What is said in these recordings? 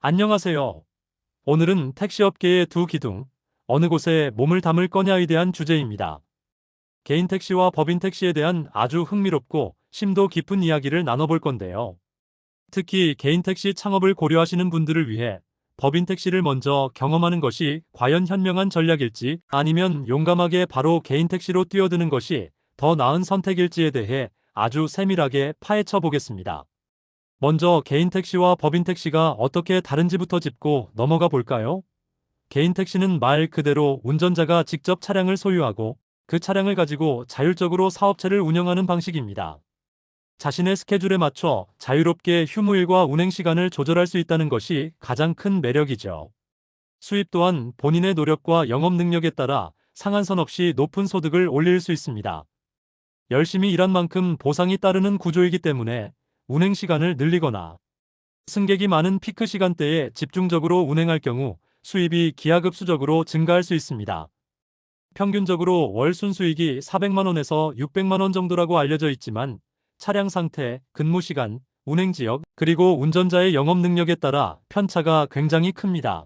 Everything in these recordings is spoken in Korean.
안녕하세요. 오늘은 택시업계의 두 기둥, 어느 곳에 몸을 담을 거냐에 대한 주제입니다. 개인 택시와 법인 택시에 대한 아주 흥미롭고 심도 깊은 이야기를 나눠볼 건데요. 특히 개인 택시 창업을 고려하시는 분들을 위해 법인 택시를 먼저 경험하는 것이 과연 현명한 전략일지 아니면 용감하게 바로 개인 택시로 뛰어드는 것이 더 나은 선택일지에 대해 아주 세밀하게 파헤쳐 보겠습니다. 먼저 개인 택시와 법인 택시가 어떻게 다른지부터 짚고 넘어가 볼까요? 개인 택시는 말 그대로 운전자가 직접 차량을 소유하고 그 차량을 가지고 자율적으로 사업체를 운영하는 방식입니다. 자신의 스케줄에 맞춰 자유롭게 휴무일과 운행 시간을 조절할 수 있다는 것이 가장 큰 매력이죠. 수입 또한 본인의 노력과 영업 능력에 따라 상한선 없이 높은 소득을 올릴 수 있습니다. 열심히 일한 만큼 보상이 따르는 구조이기 때문에 운행 시간을 늘리거나 승객이 많은 피크 시간대에 집중적으로 운행할 경우 수입이 기하급수적으로 증가할 수 있습니다. 평균적으로 월 순수익이 400만원에서 600만원 정도라고 알려져 있지만 차량 상태, 근무 시간, 운행 지역, 그리고 운전자의 영업 능력에 따라 편차가 굉장히 큽니다.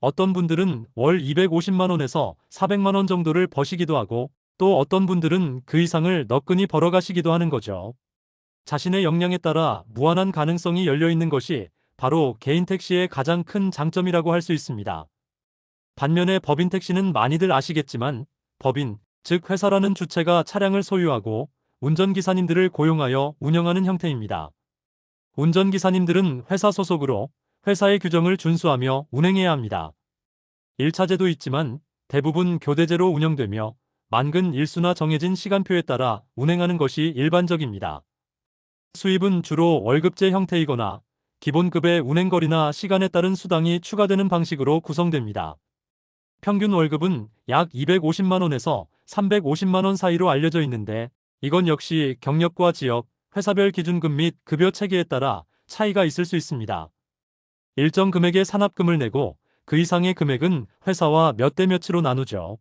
어떤 분들은 월 250만원에서 400만원 정도를 버시기도 하고 또 어떤 분들은 그 이상을 너끈히 벌어가시기도 하는 거죠. 자신의 역량에 따라 무한한 가능성이 열려 있는 것이 바로 개인 택시의 가장 큰 장점이라고 할 수 있습니다. 반면에 법인 택시는 많이들 아시겠지만 법인, 즉 회사라는 주체가 차량을 소유하고 운전기사님들을 고용하여 운영하는 형태입니다. 운전기사님들은 회사 소속으로 회사의 규정을 준수하며 운행해야 합니다. 1차제도 있지만 대부분 교대제로 운영되며 만근 일수나 정해진 시간표에 따라 운행하는 것이 일반적입니다. 수입은 주로 월급제 형태이거나 기본급의 운행거리나 시간에 따른 수당이 추가되는 방식으로 구성됩니다. 평균 월급은 약 250만원에서 350만원 사이로 알려져 있는데 이건 역시 경력과 지역, 회사별 기준금 및 급여 체계에 따라 차이가 있을 수 있습니다. 일정 금액의 산합금을 내고 그 이상의 금액은 회사와 몇 대 몇으로 나누죠.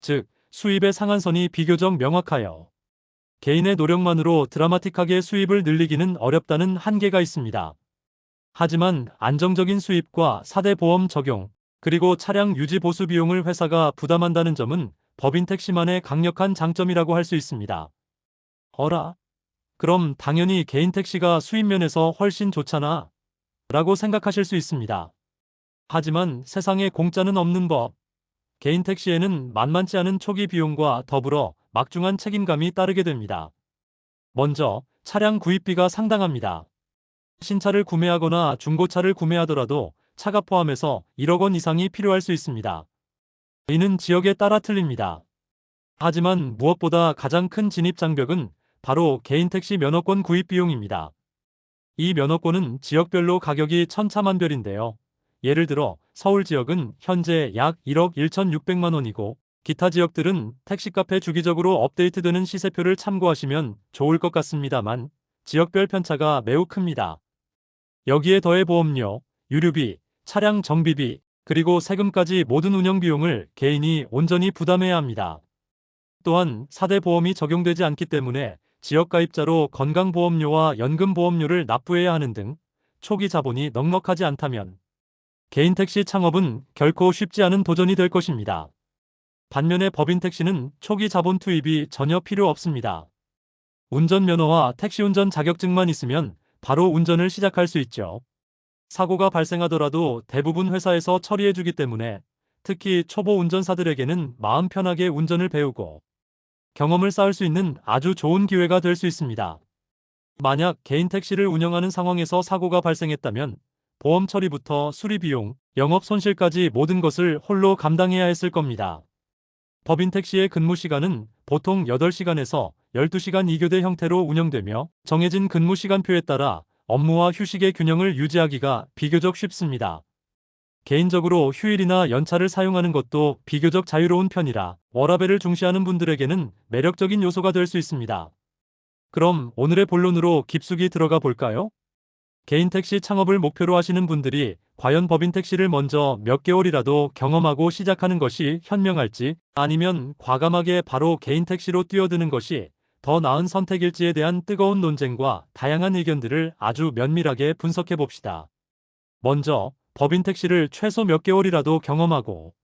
즉, 수입의 상한선이 비교적 명확하여 개인의 노력만으로 드라마틱하게 수입을 늘리기는 어렵다는 한계가 있습니다. 하지만 안정적인 수입과 4대 보험 적용, 그리고 차량 유지 보수 비용을 회사가 부담한다는 점은 법인 택시만의 강력한 장점이라고 할 수 있습니다. 어라? 그럼 당연히 개인 택시가 수입 면에서 훨씬 좋잖아. 라고 생각하실 수 있습니다. 하지만 세상에 공짜는 없는 법. 개인 택시에는 만만치 않은 초기 비용과 더불어 막중한 책임감이 따르게 됩니다. 먼저 차량 구입비가 상당합니다. 신차를 구매하거나 중고차를 구매하더라도 차가 포함해서 1억 원 이상이 필요할 수 있습니다. 이는 지역에 따라 틀립니다. 하지만 무엇보다 가장 큰 진입 장벽은 바로 개인 택시 면허권 구입 비용입니다. 이 면허권은 지역별로 가격이 천차만별인데요. 예를 들어 서울 지역은 현재 약 1억 1,600만 원이고 기타 지역들은 택시카페 주기적으로 업데이트되는 시세표를 참고하시면 좋을 것 같습니다만 지역별 편차가 매우 큽니다. 여기에 더해 보험료, 유류비, 차량 정비비, 그리고 세금까지 모든 운영 비용을 개인이 온전히 부담해야 합니다. 또한 4대 보험이 적용되지 않기 때문에 지역 가입자로 건강보험료와 연금보험료를 납부해야 하는 등 초기 자본이 넉넉하지 않다면 개인 택시 창업은 결코 쉽지 않은 도전이 될 것입니다. 반면에 법인 택시는 초기 자본 투입이 전혀 필요 없습니다. 운전면허와 택시운전 자격증만 있으면 바로 운전을 시작할 수 있죠. 사고가 발생하더라도 대부분 회사에서 처리해주기 때문에 특히 초보 운전사들에게는 마음 편하게 운전을 배우고 경험을 쌓을 수 있는 아주 좋은 기회가 될 수 있습니다. 만약 개인 택시를 운영하는 상황에서 사고가 발생했다면 보험 처리부터 수리 비용, 영업 손실까지 모든 것을 홀로 감당해야 했을 겁니다. 법인 택시의 근무 시간은 보통 8시간에서 12시간 2교대 형태로 운영되며 정해진 근무 시간표에 따라 업무와 휴식의 균형을 유지하기가 비교적 쉽습니다. 개인적으로 휴일이나 연차를 사용하는 것도 비교적 자유로운 편이라 워라벨을 중시하는 분들에게는 매력적인 요소가 될 수 있습니다. 그럼 오늘의 본론으로 깊숙이 들어가 볼까요? 개인 택시 창업을 목표로 하시는 분들이 과연 법인 택시를 먼저 몇 개월이라도 경험하고 시작하는 것이 현명할지 아니면 과감하게 바로 개인 택시로 뛰어드는 것이 더 나은 선택일지에 대한 뜨거운 논쟁과 다양한 의견들을 아주 면밀하게 분석해 봅시다. 먼저 법인 택시를 최소 몇 개월이라도 경험하고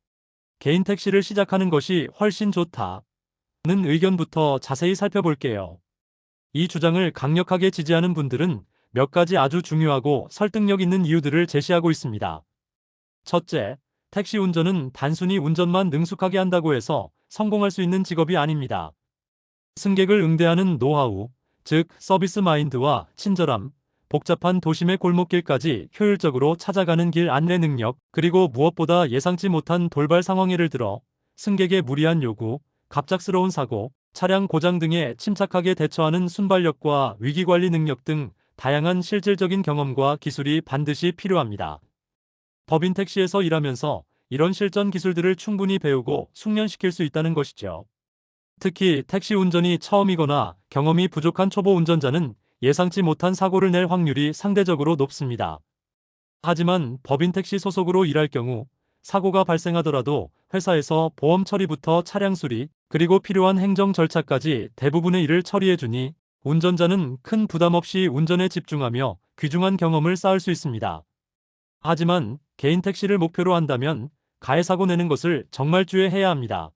개인 택시를 시작하는 것이 훨씬 좋다 는 의견부터 자세히 살펴볼게요. 이 주장을 강력하게 지지하는 분들은 몇 가지 아주 중요하고 설득력 있는 이유들을 제시하고 있습니다. 첫째, 택시 운전은 단순히 운전만 능숙하게 한다고 해서 성공할 수 있는 직업이 아닙니다. 승객을 응대하는 노하우, 즉 서비스 마인드와 친절함, 복잡한 도심의 골목길까지 효율적으로 찾아가는 길 안내 능력, 그리고 무엇보다 예상치 못한 돌발 상황 예를 들어 승객의 무리한 요구, 갑작스러운 사고, 차량 고장 등에 침착하게 대처하는 순발력과 위기관리 능력 등 다양한 실질적인 경험과 기술이 반드시 필요합니다. 법인 택시에서 일하면서 이런 실전 기술들을 충분히 배우고 숙련시킬 수 있다는 것이죠. 특히 택시 운전이 처음이거나 경험이 부족한 초보 운전자는 예상치 못한 사고를 낼 확률이 상대적으로 높습니다. 하지만 법인 택시 소속으로 일할 경우 사고가 발생하더라도 회사에서 보험 처리부터 차량 수리, 그리고 필요한 행정 절차까지 대부분의 일을 처리해주니 운전자는 큰 부담 없이 운전에 집중하며 귀중한 경험을 쌓을 수 있습니다. 하지만 개인 택시를 목표로 한다면 가해 사고 내는 것을 정말 주의해야 합니다.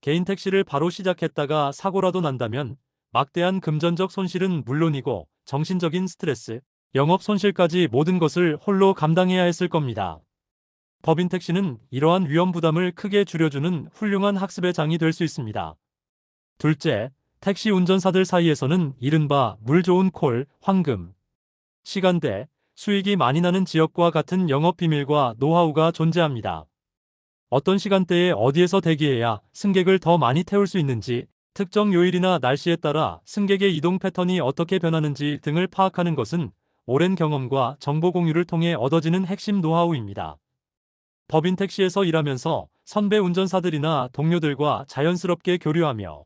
개인 택시를 바로 시작했다가 사고라도 난다면 막대한 금전적 손실은 물론이고 정신적인 스트레스, 영업 손실까지 모든 것을 홀로 감당해야 했을 겁니다. 법인 택시는 이러한 위험 부담을 크게 줄여주는 훌륭한 학습의 장이 될 수 있습니다. 둘째, 택시 운전사들 사이에서는 이른바 물 좋은 콜, 황금, 시간대, 수익이 많이 나는 지역과 같은 영업 비밀과 노하우가 존재합니다. 어떤 시간대에 어디에서 대기해야 승객을 더 많이 태울 수 있는지, 특정 요일이나 날씨에 따라 승객의 이동 패턴이 어떻게 변하는지 등을 파악하는 것은 오랜 경험과 정보 공유를 통해 얻어지는 핵심 노하우입니다. 법인 택시에서 일하면서 선배 운전사들이나 동료들과 자연스럽게 교류하며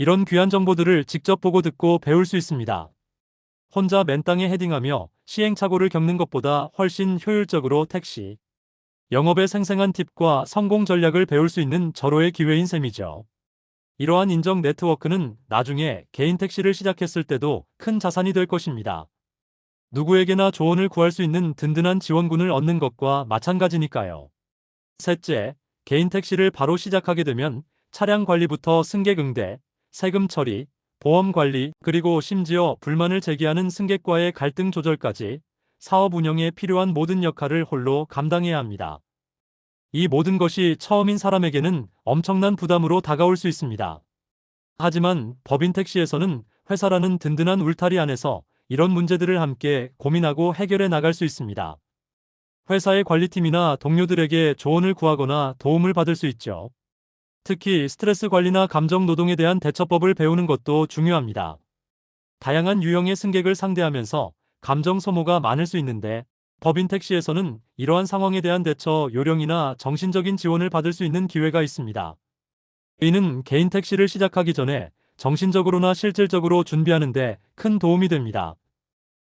이런 귀한 정보들을 직접 보고 듣고 배울 수 있습니다. 혼자 맨 땅에 헤딩하며 시행착오를 겪는 것보다 훨씬 효율적으로 택시, 영업의 생생한 팁과 성공 전략을 배울 수 있는 절호의 기회인 셈이죠. 이러한 인정 네트워크는 나중에 개인 택시를 시작했을 때도 큰 자산이 될 것입니다. 누구에게나 조언을 구할 수 있는 든든한 지원군을 얻는 것과 마찬가지니까요. 셋째, 개인 택시를 바로 시작하게 되면 차량 관리부터 승객 응대, 세금 처리, 보험 관리, 그리고 심지어 불만을 제기하는 승객과의 갈등 조절까지 사업 운영에 필요한 모든 역할을 홀로 감당해야 합니다. 이 모든 것이 처음인 사람에게는 엄청난 부담으로 다가올 수 있습니다. 하지만 법인 택시에서는 회사라는 든든한 울타리 안에서 이런 문제들을 함께 고민하고 해결해 나갈 수 있습니다. 회사의 관리팀이나 동료들에게 조언을 구하거나 도움을 받을 수 있죠. 특히 스트레스 관리나 감정 노동에 대한 대처법을 배우는 것도 중요합니다. 다양한 유형의 승객을 상대하면서 감정 소모가 많을 수 있는데 법인 택시에서는 이러한 상황에 대한 대처 요령이나 정신적인 지원을 받을 수 있는 기회가 있습니다. 이는 개인 택시를 시작하기 전에 정신적으로나 실질적으로 준비하는데 큰 도움이 됩니다.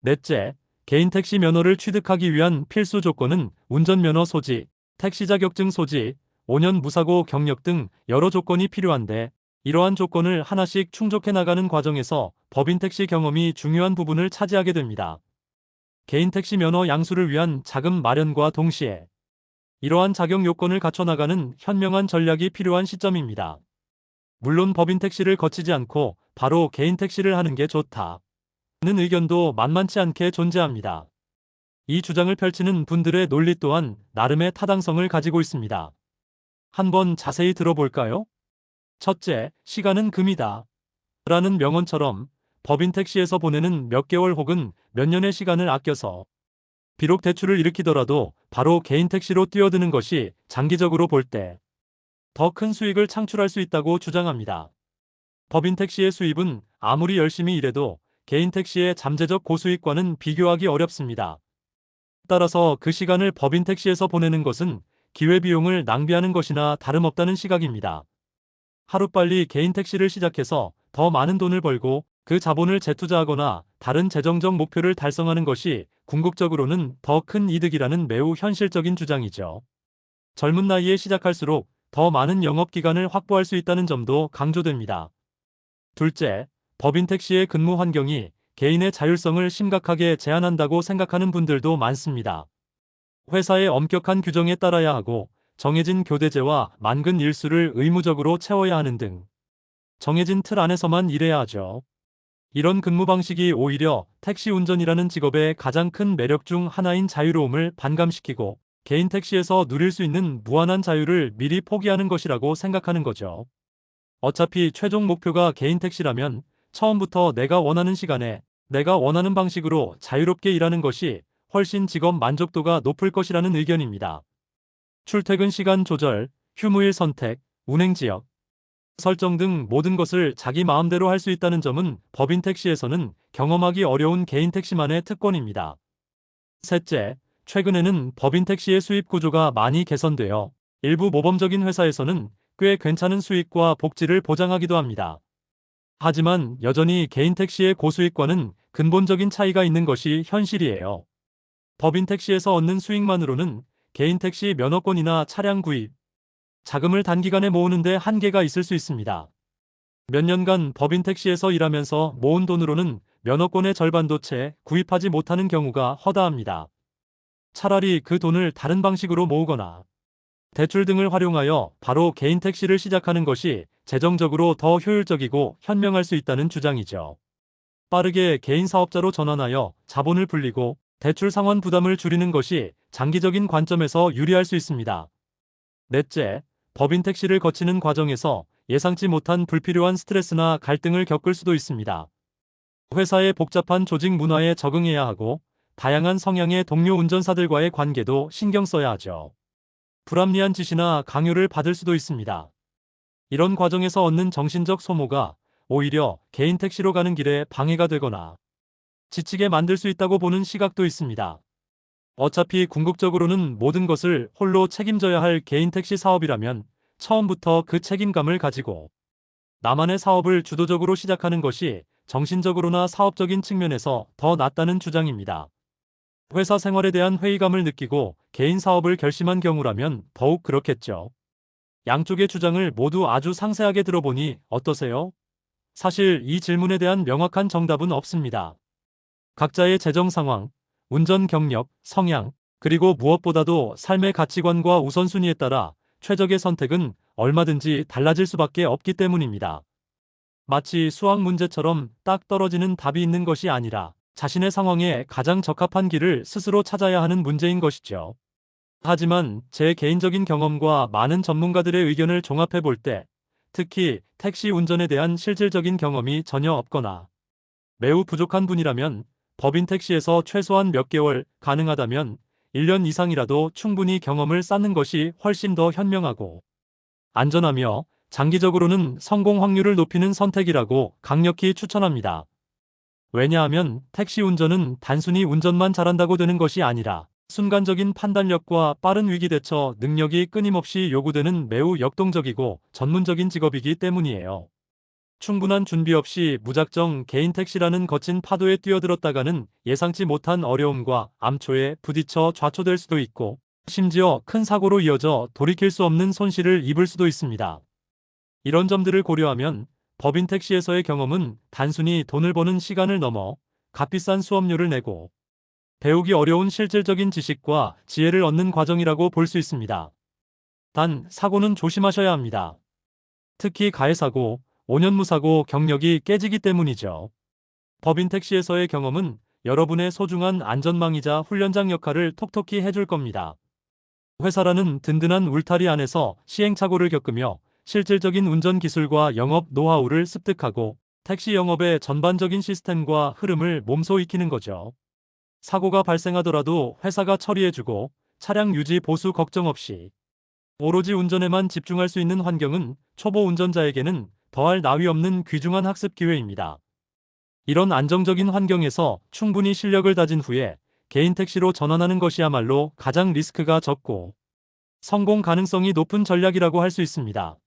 넷째, 개인 택시 면허를 취득하기 위한 필수 조건은 운전면허 소지, 택시 자격증 소지, 5년 무사고 경력 등 여러 조건이 필요한데 이러한 조건을 하나씩 충족해 나가는 과정에서 법인 택시 경험이 중요한 부분을 차지하게 됩니다. 개인 택시 면허 양수를 위한 자금 마련과 동시에 이러한 자격 요건을 갖춰 나가는 현명한 전략이 필요한 시점입니다. 물론 법인 택시를 거치지 않고 바로 개인 택시를 하는 게 좋다. 는 의견도 만만치 않게 존재합니다. 이 주장을 펼치는 분들의 논리 또한 나름의 타당성을 가지고 있습니다. 한번 자세히 들어볼까요? 첫째, 시간은 금이다. 라는 명언처럼 법인 택시에서 보내는 몇 개월 혹은 몇 년의 시간을 아껴서 비록 대출을 일으키더라도 바로 개인 택시로 뛰어드는 것이 장기적으로 볼 때 더 큰 수익을 창출할 수 있다고 주장합니다. 법인 택시의 수입은 아무리 열심히 일해도 개인 택시의 잠재적 고수익과는 비교하기 어렵습니다. 따라서 그 시간을 법인 택시에서 보내는 것은 기회비용을 낭비하는 것이나 다름없다는 시각입니다. 하루빨리 개인 택시를 시작해서 더 많은 돈을 벌고 그 자본을 재투자하거나 다른 재정적 목표를 달성하는 것이 궁극적으로는 더 큰 이득이라는 매우 현실적인 주장이죠. 젊은 나이에 시작할수록 더 많은 영업기간을 확보할 수 있다는 점도 강조됩니다. 둘째, 법인 택시의 근무 환경이 개인의 자율성을 심각하게 제한한다고 생각하는 분들도 많습니다. 회사의 엄격한 규정에 따라야 하고 정해진 교대제와 만근 일수를 의무적으로 채워야 하는 등 정해진 틀 안에서만 일해야 하죠. 이런 근무 방식이 오히려 택시 운전이라는 직업의 가장 큰 매력 중 하나인 자유로움을 반감시키고 개인 택시에서 누릴 수 있는 무한한 자유를 미리 포기하는 것이라고 생각하는 거죠. 어차피 최종 목표가 개인 택시라면 처음부터 내가 원하는 시간에 내가 원하는 방식으로 자유롭게 일하는 것이 훨씬 직업 만족도가 높을 것이라는 의견입니다. 출퇴근 시간 조절, 휴무일 선택, 운행 지역, 설정 등 모든 것을 자기 마음대로 할 수 있다는 점은 법인 택시에서는 경험하기 어려운 개인 택시만의 특권입니다. 셋째, 최근에는 법인 택시의 수입 구조가 많이 개선되어 일부 모범적인 회사에서는 꽤 괜찮은 수익과 복지를 보장하기도 합니다. 하지만 여전히 개인 택시의 고수익과는 근본적인 차이가 있는 것이 현실이에요. 법인 택시에서 얻는 수익만으로는 개인 택시 면허권이나 차량 구입, 자금을 단기간에 모으는데 한계가 있을 수 있습니다. 몇 년간 법인 택시에서 일하면서 모은 돈으로는 면허권의 절반도 채 구입하지 못하는 경우가 허다합니다. 차라리 그 돈을 다른 방식으로 모으거나 대출 등을 활용하여 바로 개인 택시를 시작하는 것이 재정적으로 더 효율적이고 현명할 수 있다는 주장이죠. 빠르게 개인 사업자로 전환하여 자본을 불리고 대출 상환 부담을 줄이는 것이 장기적인 관점에서 유리할 수 있습니다. 넷째, 법인 택시를 거치는 과정에서 예상치 못한 불필요한 스트레스나 갈등을 겪을 수도 있습니다. 회사의 복잡한 조직 문화에 적응해야 하고 다양한 성향의 동료 운전사들과의 관계도 신경 써야 하죠. 불합리한 지시나 강요를 받을 수도 있습니다. 이런 과정에서 얻는 정신적 소모가 오히려 개인 택시로 가는 길에 방해가 되거나 지치게 만들 수 있다고 보는 시각도 있습니다. 어차피 궁극적으로는 모든 것을 홀로 책임져야 할 개인 택시 사업이라면 처음부터 그 책임감을 가지고 나만의 사업을 주도적으로 시작하는 것이 정신적으로나 사업적인 측면에서 더 낫다는 주장입니다. 회사 생활에 대한 회의감을 느끼고 개인 사업을 결심한 경우라면 더욱 그렇겠죠. 양쪽의 주장을 모두 아주 상세하게 들어보니 어떠세요? 사실 이 질문에 대한 명확한 정답은 없습니다. 각자의 재정 상황, 운전 경력, 성향, 그리고 무엇보다도 삶의 가치관과 우선순위에 따라 최적의 선택은 얼마든지 달라질 수밖에 없기 때문입니다. 마치 수학 문제처럼 딱 떨어지는 답이 있는 것이 아니라 자신의 상황에 가장 적합한 길을 스스로 찾아야 하는 문제인 것이죠. 하지만 제 개인적인 경험과 많은 전문가들의 의견을 종합해 볼 때 특히 택시 운전에 대한 실질적인 경험이 전혀 없거나 매우 부족한 분이라면 법인 택시에서 최소한 몇 개월, 가능하다면 1년 이상이라도 충분히 경험을 쌓는 것이 훨씬 더 현명하고 안전하며 장기적으로는 성공 확률을 높이는 선택이라고 강력히 추천합니다. 왜냐하면 택시 운전은 단순히 운전만 잘한다고 되는 것이 아니라 순간적인 판단력과 빠른 위기 대처 능력이 끊임없이 요구되는 매우 역동적이고 전문적인 직업이기 때문이에요. 충분한 준비 없이 무작정 개인 택시라는 거친 파도에 뛰어들었다가는 예상치 못한 어려움과 암초에 부딪혀 좌초될 수도 있고 심지어 큰 사고로 이어져 돌이킬 수 없는 손실을 입을 수도 있습니다. 이런 점들을 고려하면 법인 택시에서의 경험은 단순히 돈을 버는 시간을 넘어 값비싼 수업료를 내고 배우기 어려운 실질적인 지식과 지혜를 얻는 과정이라고 볼 수 있습니다. 단, 사고는 조심하셔야 합니다. 특히 가해사고, 5년 무사고 경력이 깨지기 때문이죠. 법인 택시에서의 경험은 여러분의 소중한 안전망이자 훈련장 역할을 톡톡히 해줄 겁니다. 회사라는 든든한 울타리 안에서 시행착오를 겪으며 실질적인 운전 기술과 영업 노하우를 습득하고 택시 영업의 전반적인 시스템과 흐름을 몸소 익히는 거죠. 사고가 발생하더라도 회사가 처리해주고 차량 유지 보수 걱정 없이 오로지 운전에만 집중할 수 있는 환경은 초보 운전자에게는 더할 나위 없는 귀중한 학습 기회입니다. 이런 안정적인 환경에서 충분히 실력을 다진 후에 개인 택시로 전환하는 것이야말로 가장 리스크가 적고 성공 가능성이 높은 전략이라고 할 수 있습니다.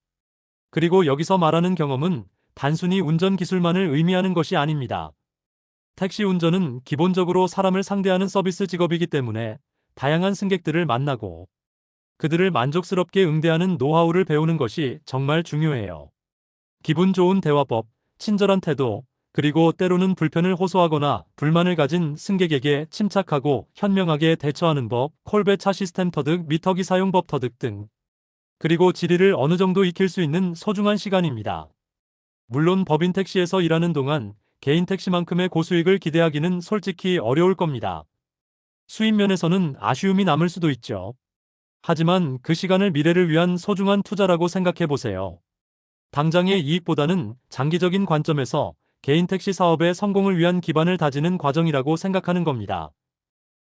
그리고 여기서 말하는 경험은 단순히 운전 기술만을 의미하는 것이 아닙니다. 택시 운전은 기본적으로 사람을 상대하는 서비스 직업이기 때문에 다양한 승객들을 만나고 그들을 만족스럽게 응대하는 노하우를 배우는 것이 정말 중요해요. 기분 좋은 대화법, 친절한 태도, 그리고 때로는 불편을 호소하거나 불만을 가진 승객에게 침착하고 현명하게 대처하는 법, 콜베차 시스템 터득, 미터기 사용법 터득 등. 그리고 지리를 어느 정도 익힐 수 있는 소중한 시간입니다. 물론 법인 택시에서 일하는 동안 개인 택시만큼의 고수익을 기대하기는 솔직히 어려울 겁니다. 수입 면에서는 아쉬움이 남을 수도 있죠. 하지만 그 시간을 미래를 위한 소중한 투자라고 생각해 보세요. 당장의 이익보다는 장기적인 관점에서 개인 택시 사업의 성공을 위한 기반을 다지는 과정이라고 생각하는 겁니다.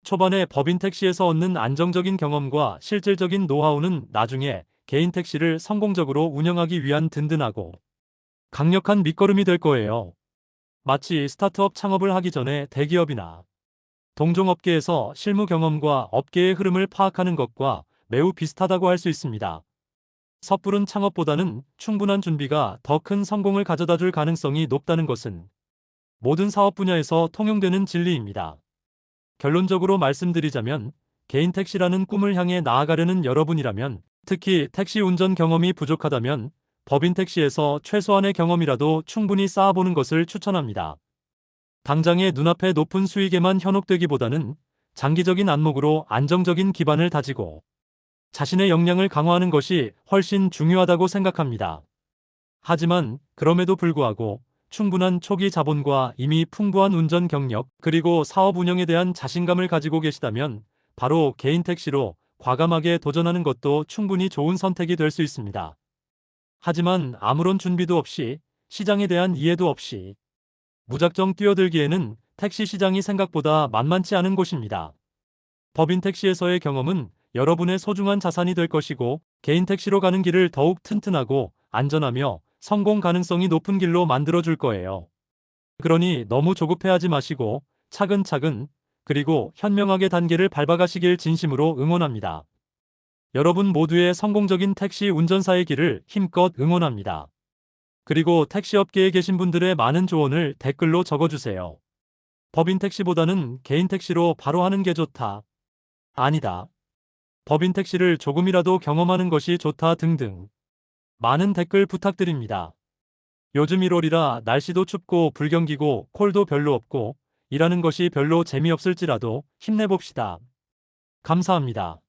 초반에 법인 택시에서 얻는 안정적인 경험과 실질적인 노하우는 나중에 개인 택시를 성공적으로 운영하기 위한 든든하고 강력한 밑거름이 될 거예요. 마치 스타트업 창업을 하기 전에 대기업이나 동종업계에서 실무 경험과 업계의 흐름을 파악하는 것과 매우 비슷하다고 할 수 있습니다. 섣부른 창업보다는 충분한 준비가 더 큰 성공을 가져다 줄 가능성이 높다는 것은 모든 사업 분야에서 통용되는 진리입니다. 결론적으로 말씀드리자면 개인 택시라는 꿈을 향해 나아가려는 여러분이라면 특히 택시 운전 경험이 부족하다면 법인 택시에서 최소한의 경험이라도 충분히 쌓아보는 것을 추천합니다. 당장의 눈앞의 높은 수익에만 현혹되기보다는 장기적인 안목으로 안정적인 기반을 다지고 자신의 역량을 강화하는 것이 훨씬 중요하다고 생각합니다. 하지만 그럼에도 불구하고 충분한 초기 자본과 이미 풍부한 운전 경력 그리고 사업 운영에 대한 자신감을 가지고 계시다면 바로 개인 택시로 과감하게 도전하는 것도 충분히 좋은 선택이 될 수 있습니다. 하지만 아무런 준비도 없이 시장에 대한 이해도 없이 무작정 뛰어들기에는 택시 시장이 생각보다 만만치 않은 곳입니다. 법인 택시에서의 경험은 여러분의 소중한 자산이 될 것이고 개인 택시로 가는 길을 더욱 튼튼하고 안전하며 성공 가능성이 높은 길로 만들어 줄 거예요. 그러니 너무 조급해하지 마시고 차근차근 그리고 현명하게 단계를 밟아가시길 진심으로 응원합니다. 여러분 모두의 성공적인 택시 운전사의 길을 힘껏 응원합니다. 그리고 택시업계에 계신 분들의 많은 조언을 댓글로 적어주세요. 법인 택시보다는 개인 택시로 바로 하는 게 좋다. 아니다. 법인 택시를 조금이라도 경험하는 것이 좋다 등등. 많은 댓글 부탁드립니다. 요즘 1월이라 날씨도 춥고 불경기고 콜도 별로 없고 일하는 것이 별로 재미없을지라도 힘내봅시다. 감사합니다.